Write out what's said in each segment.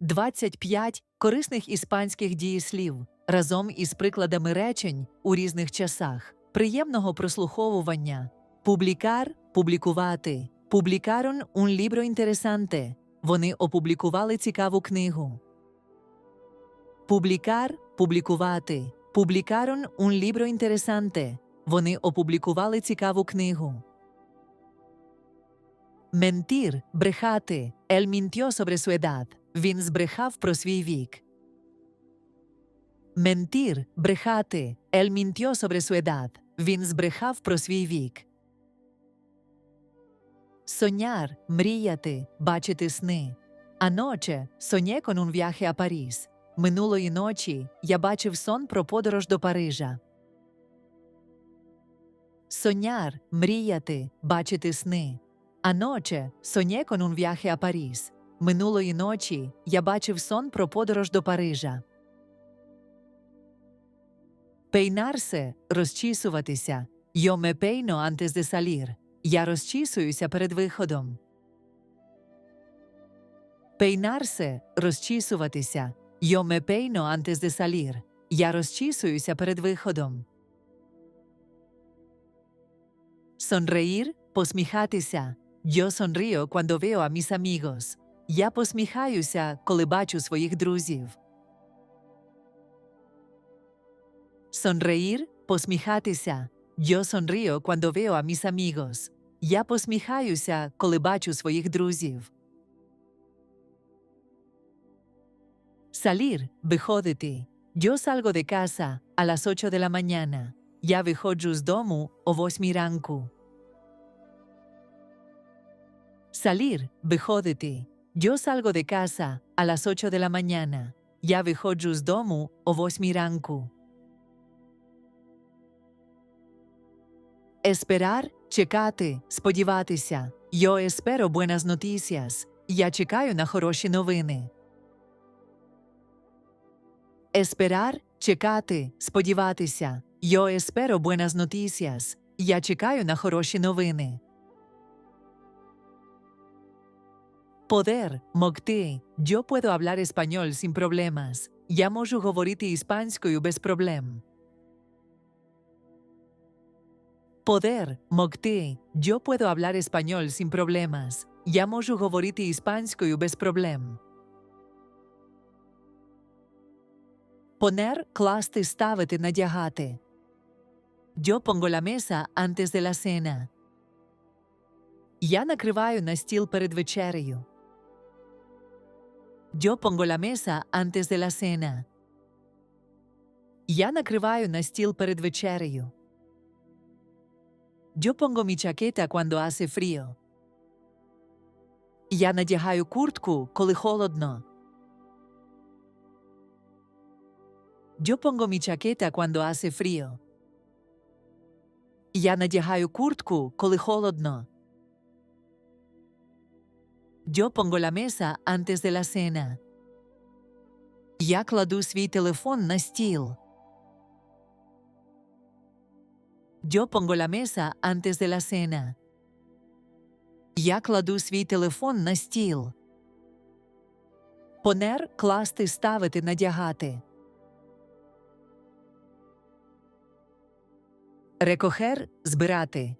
25 корисних іспанських дієслів разом із прикладами речень у різних часах. Приємного прослуховування. Публікар публікувати. Публікарон un libro interesante. Вони опублікували цікаву книгу. Публікар публікувати. Публікарон un libro interesante. Вони опублікували цікаву книгу. Ментір брехати. Ель mintió sobre su edad. Він збрехав про свій вік. Ментір брехати. Ель mintió sobre su edad. Він збрехав про свій вік. Соняр мріяти, бачити сни. Аноче soñé con un viaje a París. Минулої ночі я бачив сон про подорож до Парижа. Соняр мріяти, бачити сни. Anoche soñé con un viaje a París. Минулої ночі я бачив сон про подорож до Парижа. Пейнарсе розчісуватися. Me peino antes de salir. Я розчісуюся перед виходом. Пейнарсе розчісуватися. Peino antes de salir. Я розчісуюся перед виходом. Sonreír посміхатися. Yo sonrío cuando veo a mis amigos. Я посміхаюся, коли бачу своїх друзів. Sonreír посміхатися. Yo sonrío cuando veo a mis amigos. Я посміхаюся, коли бачу своїх друзів. Salir виходити. Yo salgo de casa a las 8 de la mañana. Я виходжу з дому о 8 ранку. Salir виходити. Yo salgo de casa a las 8 de la mañana. Я виходжу з дому о 8 ранку. Esperar чекати, сподіватися. Yo espero buenas noticias. Я чекаю на хороші новини. Esperar чекати, сподіватися. Yo espero buenas noticias. Я чекаю на хороші новини. Poder могти. Yo puedo hablar español sin problemas. Я можу говорити іспанською без проблем. Poder могти. Yo puedo hablar español sin problemas. Я можу говорити іспанською без проблем. Poner класти, ставити, надягати. Yo pongo la mesa antes de la cena. Я накриваю на стіл перед вечерею. Yo pongo la mesa antes de la cena. Я накриваю на стіл перед вечерею. Yo pongo mi chaqueta cuando hace frío. Я надягаю куртку, коли холодно. Yo pongo mi chaqueta cuando hace frío. Я надягаю куртку, коли холодно. Yo pongo la mesa antes de la cena. Я кладу свій телефон на стіл. Yo pongo la mesa antes de la cena. Я кладу свій телефон на стіл. Poner – класти, ставити, надягати. Recoger – збирати.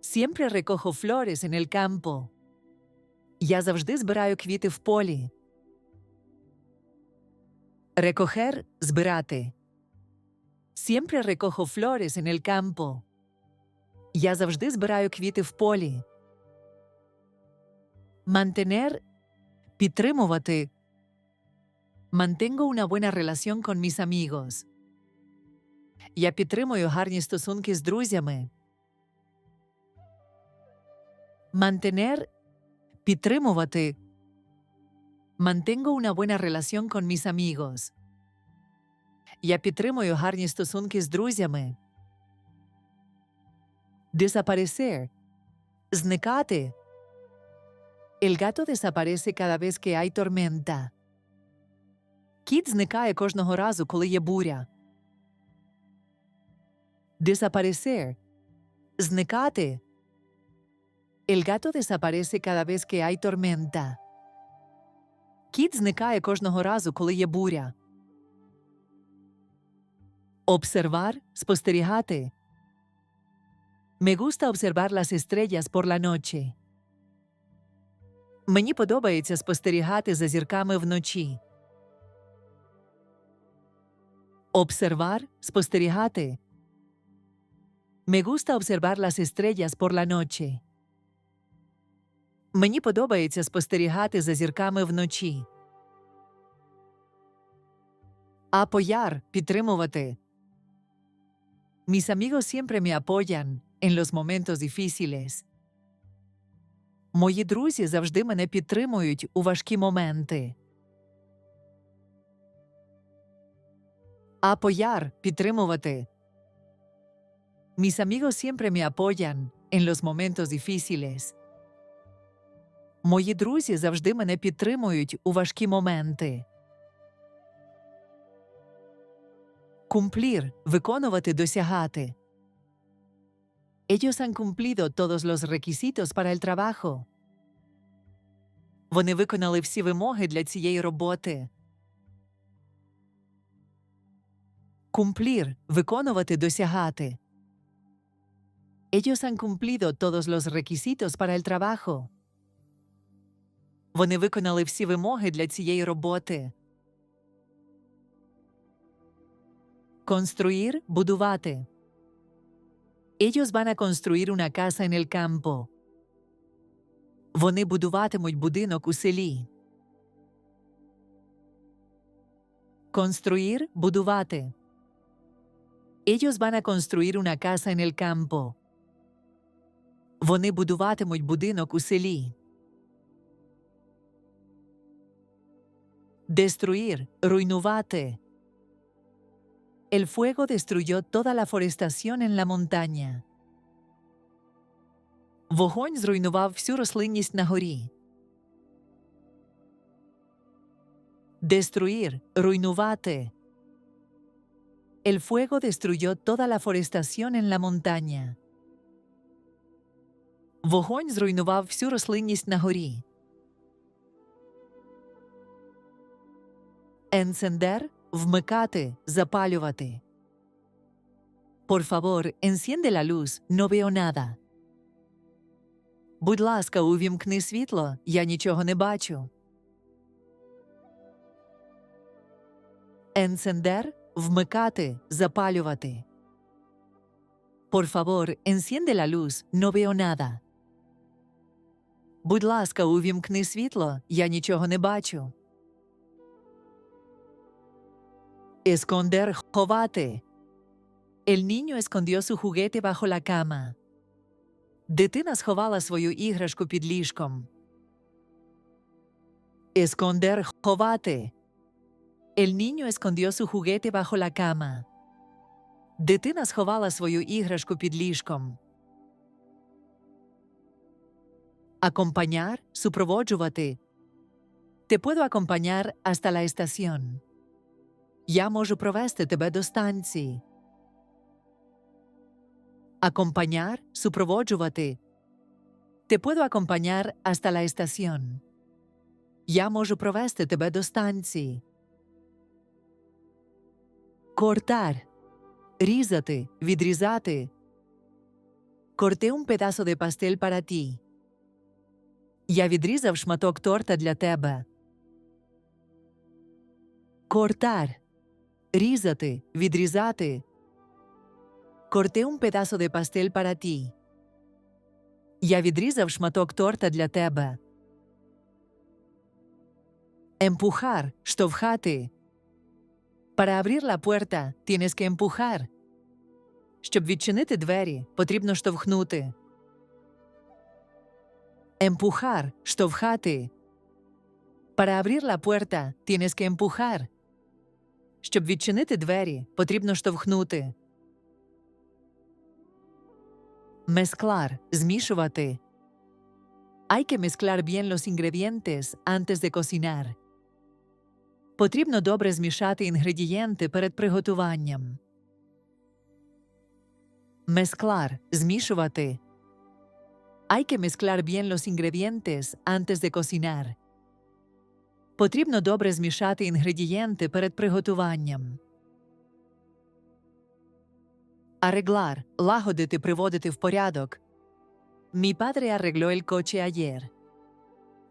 Siempre recojo flores en el campo. Я завжди збираю квіти в полі. Recoger – збирати. Siempre recojo flores en el campo. Я завжди збираю квіти в полі. Mantener – підтримувати. Mantengo una buena relación con mis amigos. Я підтримую гарні стосунки з друзями. Mantener – підтримувати. Mantengo una buena relación con mis amigos. Я підтримую гарні стосунки з друзями. Desaparecer – зникати. El gato desaparece cada vez que hay tormenta. Кіт зникає кожного разу, коли є буря. Desaparecer – зникати. El gato desaparece cada vez que hay tormenta. Кіт зникає кожного разу, коли є буря. Обсервар спостерігати. Me gusta observar las estrellas por la noche. Мені подобається спостерігати за зірками вночі. Обсервар спостерігати. Me gusta observar las estrellas por la noche. Мені подобається спостерігати за зірками вночі. Apoyar – підтримувати. Mis amigos siempre me apoyan en los momentos difíciles. Мої друзі завжди мене підтримують у важкі моменти. Apoyar – підтримувати. Mis amigos siempre me apoyan en los momentos difíciles. Мої друзі завжди мене підтримують у важкі моменти. Cumplir – виконувати, досягати. Ellos han cumplido todos los requisitos para el trabajo. Вони виконали всі вимоги для цієї роботи. Cumplir – виконувати, досягати. Ellos han cumplido todos los requisitos para el trabajo. Вони виконали всі вимоги для цієї роботи. Construir – будувати. Ellos van a construir una casa en el campo. Вони будуватимуть будинок у селі. Construir – будувати. Ellos van a construir una casa en el campo. Вони будуватимуть будинок у селі. Destruir – руйнувати. El fuego destruyó toda la forestación en la montaña. Вогонь зруйнував всю рослинність на горі. Destruir – руйнувати. El fuego destruyó toda la forestación en la montaña. Вогонь зруйнував всю рослинність на горі. Encender – вмикати, запалювати. Por favor, enciende la luz, no veo nada. Будь ласка, увімкни світло, я нічого не бачу. Encender – вмикати, запалювати. Por favor, enciende la luz, no veo nada. Будь ласка, увімкни світло, я нічого не бачу. Esconder – ховати. El niño escondió su juguete bajo la cama. Дитина сховала свою іграшку під ліжком. Esconder – ховати. El niño escondió su juguete bajo la cama. Дитина сховала свою іграшку під ліжком. Acompañar – супроводжувати. Te puedo acompañar hasta la estación. Я можу провести тебе до станції. Acompañar – супроводжувати. Te puedo acompañar hasta la estación. Я можу провести тебе до станції. Cortar – різати, відрізати. Corté un pedazo de pastel para ti. Я відрізав шматок торта для тебе. Cortar – різати, відрізати. Corté un pedazo de pastel para ti. Я відрізав шматок торта для тебе. Empujar – штовхати. Para abrir la puerta tienes que empujar. Щоб відчинити двері, потрібно штовхнути. Empujar – штовхати. Para abrir la puerta tienes que empujar. Щоб відчинити двері, потрібно штовхнути. Mezclar – змішувати. Hay que mezclar bien los ingredientes antes de cocinar. Потрібно добре змішати інгредієнти перед приготуванням. Mezclar – змішувати. Hay que mezclar bien los ingredientes antes de cocinar. Потрібно добре змішати інгредієнти перед приготуванням. Arreglar – лагодити, приводити в порядок. Mi padre arregló el coche ayer.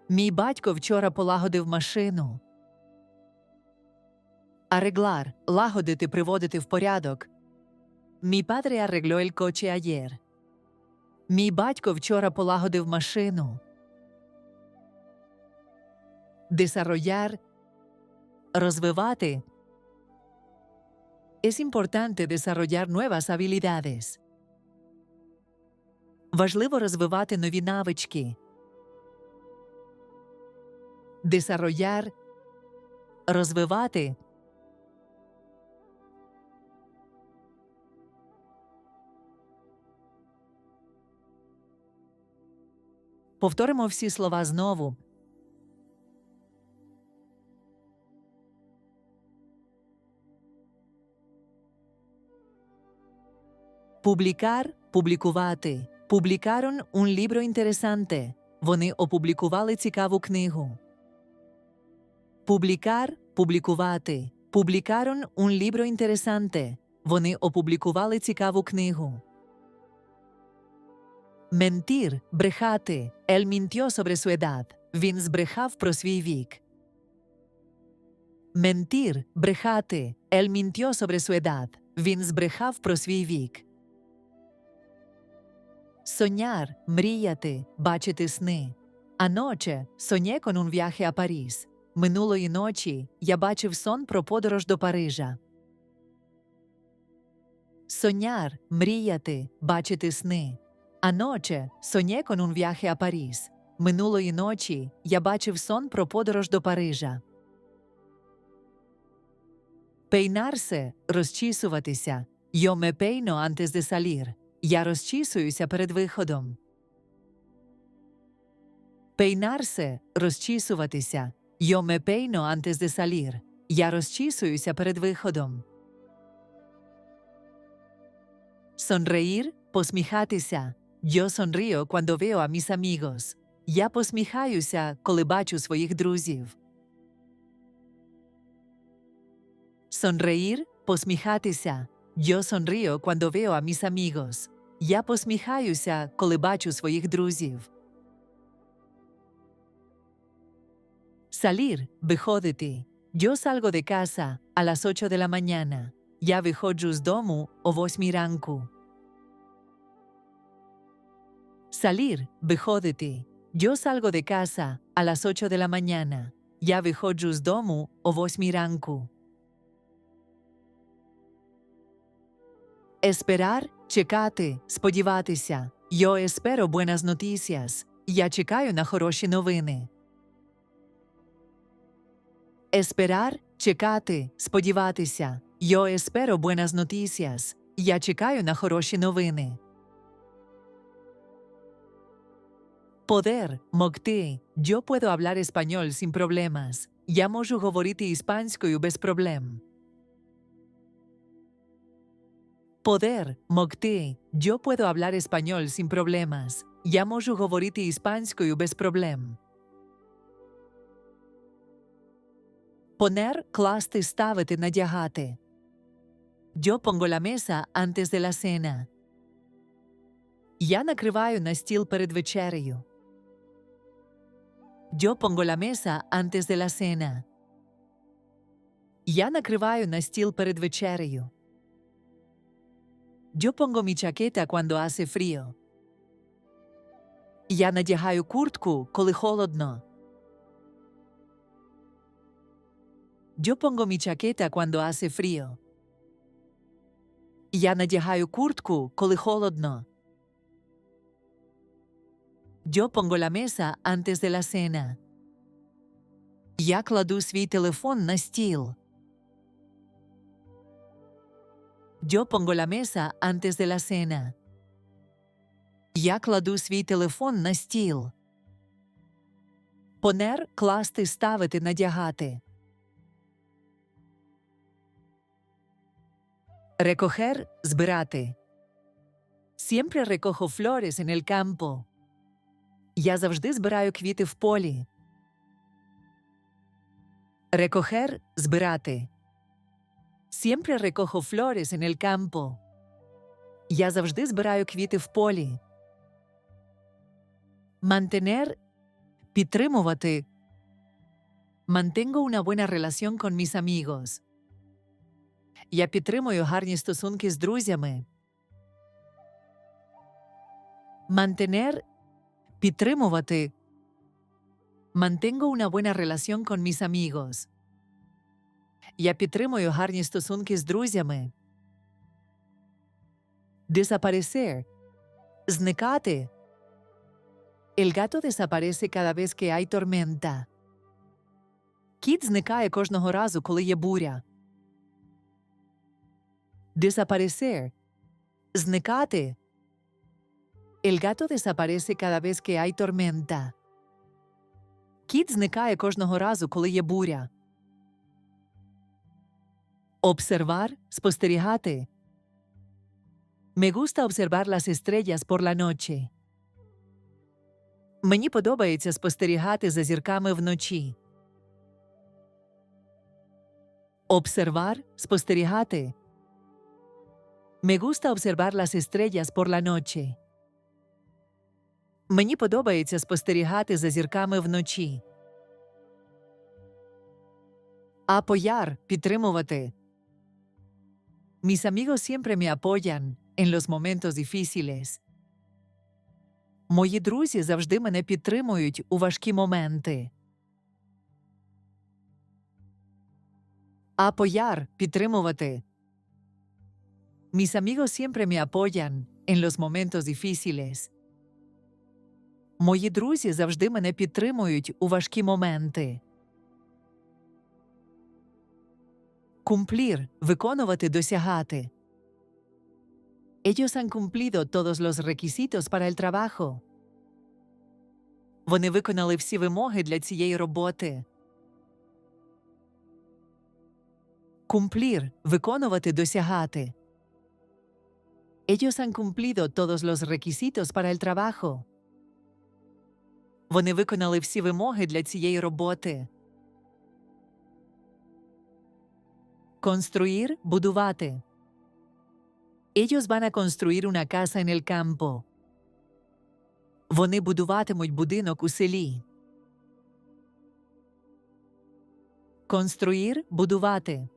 Мій батько вчора полагодив машину. Arreglar – лагодити, приводити в порядок. Mi padre arregló el coche ayer. Мій батько вчора полагодив машину. Desarrollar – розвивати. Es importante desarrollar nuevas habilidades. Важливо розвивати нові навички. Desarrollar – розвивати. Повторимо всі слова знову. Publicar – публікувати. Publicaron un libro interesante. Вони опублікували цікаву книгу. Publicar – публікувати. Publicaron un libro interesante. Вони опублікували цікаву книгу. Mentir – брехати. Él mintió sobre su edad. Він збрехав про свій вік. Mentir – брехати. Él mintió sobre su edad. Він збрехав про свій вік. Soñar – мріяти, бачити сни. Anoche soñé con un viaje a París. Минулої ночі я бачив сон про подорож до Парижа. Soñar – мріяти, бачити сни. Anoche soñé con un viaje a París. Минулої ночі я бачив сон про подорож до Парижа. Peinarse – розчісуватися. Yo me peino antes de. Я розчісуюся перед виходом. Peinarse – розчісуватися. Yo me peino. Я розчісуюся перед виходом. Sonreír – посміхатися. Yo sonrío cuando veo a mis amigos. Я посміхаюся, коли бачу своїх друзів. Sonreír – посміхатися. Yo sonrío cuando veo a mis amigos. Я посміхаюся, коли бачу своїх друзів. Salir – виходити. Yo salgo de casa a las 8 de la mañana. Я виходжу з дому о 8 ранку. Salir – виходити. Yo salgo de casa a las 8 de la mañana. Я виходжу з дому о 8 ранку. Esperar – чекати, сподіватися. Yo espero buenas noticias. Я чекаю на хороші новини. Esperar – чекати, сподіватися. Yo espero buenas noticias. Я чекаю на хороші новини. Poder – могти. Yo puedo hablar español sin problemas. Я можу говорити іспанською без проблем. Poder – могти. Yo puedo hablar español sin problemas. Я можу говорити іспанською без проблем. Poner – класти, ставити, надягати. Yo pongo la mesa antes de la cena. Я накриваю на стіл перед вечерею. Yo pongo la mesa antes de la cena. Я накриваю на стіл перед вечерею. Yo pongo mi chaqueta cuando hace frío. Я надягаю куртку, коли холодно. Yo pongo mi chaqueta cuando hace frío. Я надягаю куртку, коли холодно. Yo pongo la mesa antes de la cena. Я кладу свій телефон на стіл. Yo pongo la mesa antes de la cena. Я кладу свій телефон на стіл. Poner – класти, ставити, надягати. Recoger – збирати. Siempre recojo flores en el campo. Я завжди збираю квіти в полі. Recoger – збирати. Siempre recojo flores en el campo. Я завжди збираю квіти в полі. Mantener – підтримувати. Mantengo una buena relación con mis amigos. Я підтримую гарні стосунки з друзями. Mantener – підтримувати. Mantengo una buena relación con mis amigos. Я підтримую гарні стосунки з друзями. Desaparecer – зникати. El gato desaparece cada vez que hay tormenta. Кіт зникає кожного разу, коли є буря. Desaparecer – зникати. El gato desaparece cada vez que hay tormenta. Кіт зникає кожного разу, коли є буря. Observar – спостерігати. Me gusta observar las estrellas por la noche. Мені подобається спостерігати за зірками вночі. Observar – спостерігати. Me gusta observar las estrellas por la noche. Мені подобається спостерігати за зірками вночі. Apoyar – підтримувати. Mis amigos siempre me apoyan en los momentos difíciles. Мої друзі завжди мене підтримують у важкі моменти. Apoyar – підтримувати. Mis amigos siempre me apoyan en los momentos difíciles. Мої друзі завжди мене підтримують у важкі моменти. Cumplir – виконувати, досягати. Ellos han cumplido todos los requisitos para el trabajo. Вони виконали всі вимоги для цієї роботи. Cumplir – виконувати, досягати. Ellos han cumplido todos los requisitos para el trabajo. Вони виконали всі вимоги для цієї роботи. Construir – будувати. Ellos van a construir una casa en el campo. Вони будуватимуть будинок у селі. Construir – будувати.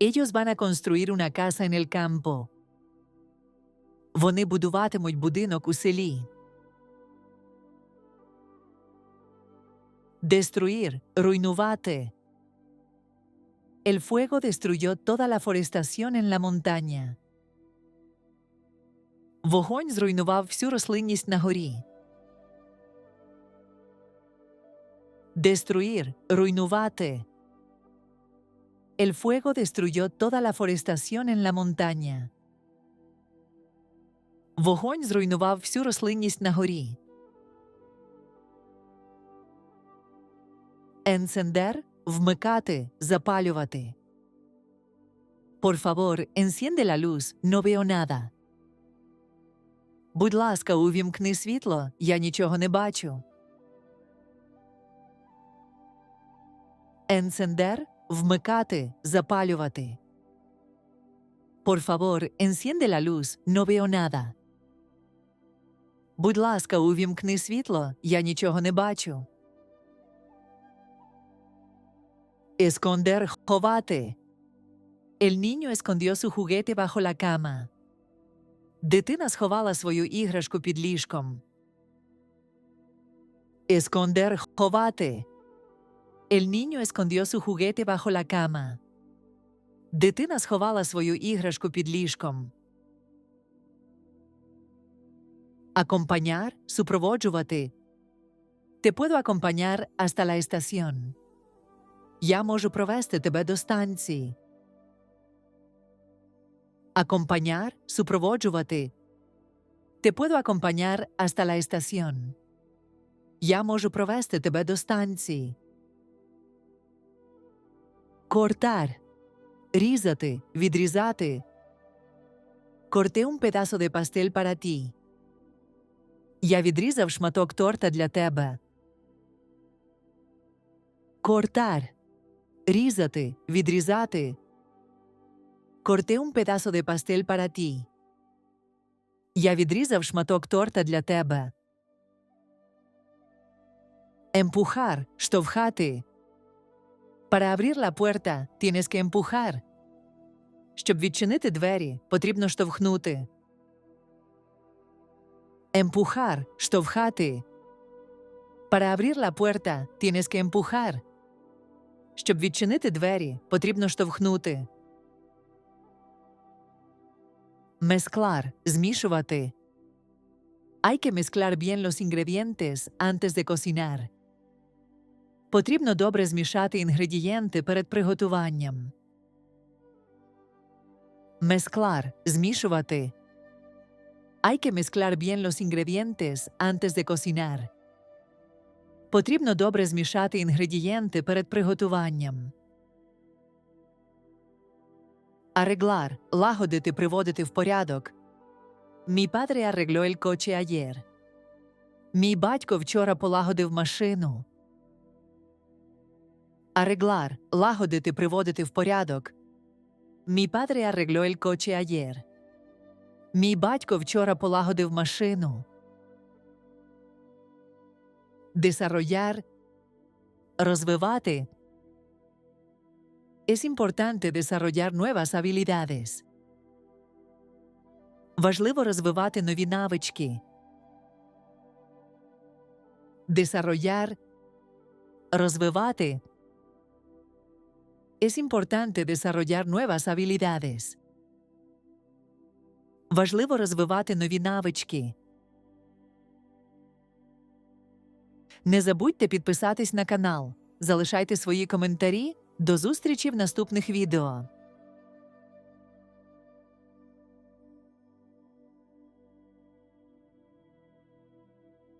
Ellos van a construir una casa en el campo. Вони будуватимуть будинок у селі. Destruir – руйнувати. El fuego destruyó toda la forestación en la montaña. Вогонь зруйнував всю рослинність на горі. Destruir – руйнувати. El fuego destruyó toda la forestación en la montaña. Вогонь зруйнував всю рослинність на горі. Encender – вмикати, запалювати. Por favor, enciende la luz, no veo nada. Будь ласка, увімкни світло, я нічого не бачу. Encender – вмикати, запалювати. Por favor, enciende la luz, no veo nada. Будь ласка, увімкни світло, я нічого не бачу. Esconder – ховати. El niño escondió su juguete bajo la cama. Дитина сховала свою іграшку під ліжком. Esconder – ховати. El niño escondió su juguete bajo la cama. Дитина сховала свою іграшку під ліжком. Acompañar – супроводжувати. Te puedo acompañar hasta la estación. Я можу провести тебе до станції. Acompañar – супроводжувати. Te puedo acompañar hasta la estación. Я можу провести тебе до станції. Cortar – різати, відрізати. Corté un pedazo de pastel para ti. Я відрізав шматок торта для тебе. Cortar. Різати, відрізати. Corté un pedazo de pastel para ti. Я відрізав шматок торта для тебе. Empujar, штовхати. Para abrir la puerta, tienes que empujar. Щоб відчинити двері, потрібно штовхнути. Empujar, штовхати. Para abrir la puerta, tienes que empujar. Щоб відчинити двері, потрібно штовхнути. Mezclar – змішувати. Hay que mezclar bien los ingredientes antes de cocinar. Потрібно добре змішати інгредієнти перед приготуванням. Mezclar – змішувати. Hay que mezclar bien los ingredientes antes de cocinar. Потрібно добре змішати інгредієнти перед приготуванням. Arreglar – лагодити, приводити в порядок. Mi padre arregló el coche ayer. Мій батько вчора полагодив машину. Arreglar – лагодити, приводити в порядок. Mi padre arregló el coche ayer. Мій батько вчора полагодив машину. Desarrollar – розвивати. Es importante desarrollar nuevas habilidades. Важливо розвивати нові навички. Desarrollar – розвивати. Es importante desarrollar nuevas habilidades. Важливо розвивати нові навички. Не забудьте підписатись на канал. Залишайте свої коментарі. До зустрічі в наступних відео.